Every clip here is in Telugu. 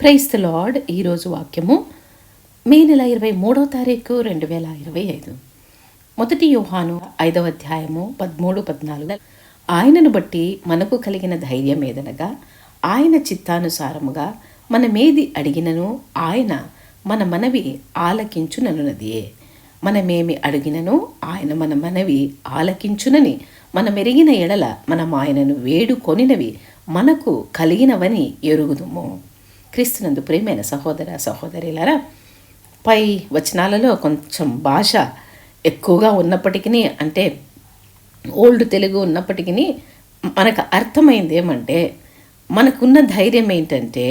ప్రైస్ ద లార్డ్ ఈరోజు వాక్యము. మే నెల ఇరవై మూడో తారీఖు రెండు వేల ఇరవై ఐదు. మొదటి యోహాను ఐదవ అధ్యాయము పదమూడు పద్నాలుగు. ఆయనను బట్టి మనకు కలిగిన ధైర్యం ఏదనగా ఆయన చిత్తానుసారముగా మనమేది అడిగినను ఆయన మన మనవి ఆలకించుననున్నదియే. మనమేమి అడిగినను ఆయన మన మనవి ఆలకించునని మనమెరిగిన ఎడల మనం ఆయనను వేడుకొనినవి మనకు కలిగినవని ఎరుగుదుము. క్రీస్తునందు ప్రేమైన సహోదర సహోదరులారా పై వచనాలలో కొంచెం భాష ఎక్కువగా ఉన్నప్పటికీ అంటే ఓల్డ్ తెలుగు ఉన్నప్పటికీ మనకు అర్థమైంది ఏమంటే మనకున్న ధైర్యం ఏంటంటే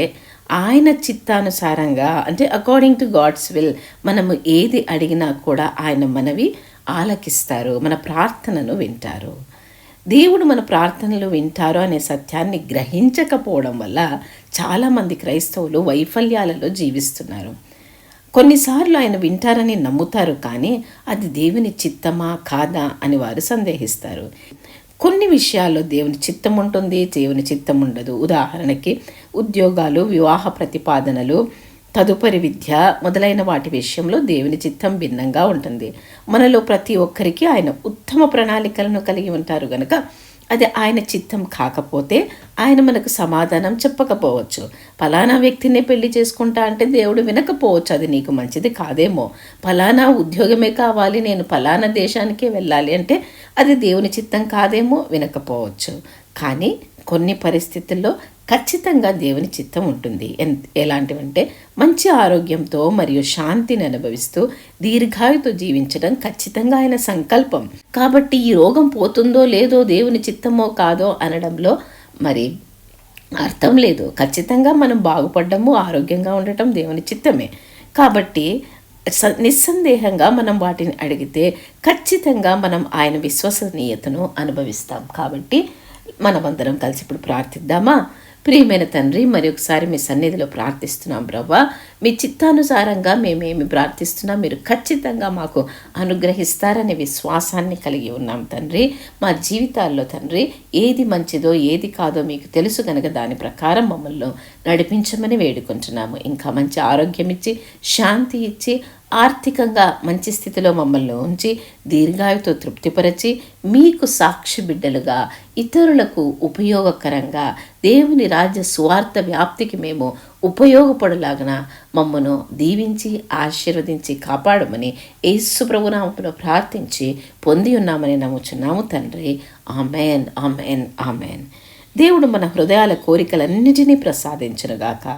ఆయన చిత్తానుసారంగా అంటే అకార్డింగ్ టు గాడ్స్ విల్ మనము ఏది అడిగినా కూడా ఆయన మనవి ఆలకిస్తారు మన ప్రార్థనను వింటారు. దేవుడు మన ప్రార్థనలు వింటారు అనే సత్యాన్ని గ్రహించకపోవడం వల్ల చాలామంది క్రైస్తవులు వైఫల్యాలలో జీవిస్తున్నారు. కొన్నిసార్లు ఆయన వింటారని నమ్ముతారు కానీ అది దేవుని చిత్తమా కాదా అని వారు సందేహిస్తారు. కొన్ని విషయాల్లో దేవుని చిత్తం ఉంటుంది దేవుని చిత్తం ఉండదు. ఉదాహరణకి ఉద్యోగాలు వివాహ ప్రతిపాదనలు తదుపరి విద్య మొదలైన వాటి విషయంలో దేవుని చిత్తం భిన్నంగా ఉంటుంది. మనలో ప్రతి ఒక్కరికి ఆయన ఉత్తమ ప్రణాళికలను కలిగి ఉంటారు గనక అది ఆయన చిత్తం కాకపోతే ఆయన మనకు సమాధానం చెప్పకపోవచ్చు. ఫలానా వ్యక్తినే పెళ్ళి చేసుకుంటా అంటే దేవుడు వినకపోవచ్చు అది నీకు మంచిది కాదేమో. ఫలానా ఉద్యోగమే కావాలి నేను ఫలానా దేశానికే వెళ్ళాలి అంటే అది దేవుని చిత్తం కాదేమో వినకపోవచ్చు. కానీ కొన్ని పరిస్థితుల్లో ఖచ్చితంగా దేవుని చిత్తం ఉంటుంది. ఎలాంటివంటే మంచి ఆరోగ్యంతో మరియు శాంతిని అనుభవిస్తూ దీర్ఘాయుతో జీవించడం ఖచ్చితంగా ఆయన సంకల్పం. కాబట్టి ఈ రోగం పోతుందో లేదో దేవుని చిత్తమో కాదో అనడంలో మరి అర్థం లేదు. ఖచ్చితంగా మనం బాగుపడడము ఆరోగ్యంగా ఉండటం దేవుని చిత్తమే. కాబట్టి నిస్సందేహంగా మనం వాటిని అడిగితే ఖచ్చితంగా మనం ఆయన విశ్వసనీయతను అనుభవిస్తాం. కాబట్టి మనమందరం కలిసి ఇప్పుడు ప్రార్థిద్దామా? ప్రియమైన తండ్రి మరి ఒకసారి మీ సన్నిధిలో ప్రార్థిస్తున్నాం బ్రవ్వ. మీ చిత్తానుసారంగా మేమేమి ప్రార్థిస్తున్నా మీరు ఖచ్చితంగా మాకు అనుగ్రహిస్తారనే విశ్వాసాన్ని కలిగి ఉన్నాం తండ్రి. మా జీవితాల్లో తండ్రి ఏది మంచిదో ఏది కాదో మీకు తెలుసు కనుక దాని ప్రకారం మమ్మల్ని నడిపించమని వేడుకుంటున్నాము. ఇంకా మంచి ఆరోగ్యం ఇచ్చి శాంతి ఇచ్చి ఆర్థికంగా మంచి స్థితిలో మమ్మల్ని ఉంచి దీర్ఘాయుతో తృప్తిపరచి మీకు సాక్షి బిడ్డలుగా ఇతరులకు ఉపయోగకరంగా దేవుని రాజ్య స్వార్థ వ్యాప్తికి మేము ఉపయోగపడలాగన మమ్మను దీవించి ఆశీర్వదించి కాపాడమని యేసు ప్రభునామను ప్రార్థించి పొంది ఉన్నామని నమ్ముచున్నాము తండ్రి. Amen amen amen. దేవుడు మన హృదయాల కోరికలన్నిటినీ ప్రసాదించునుగాక.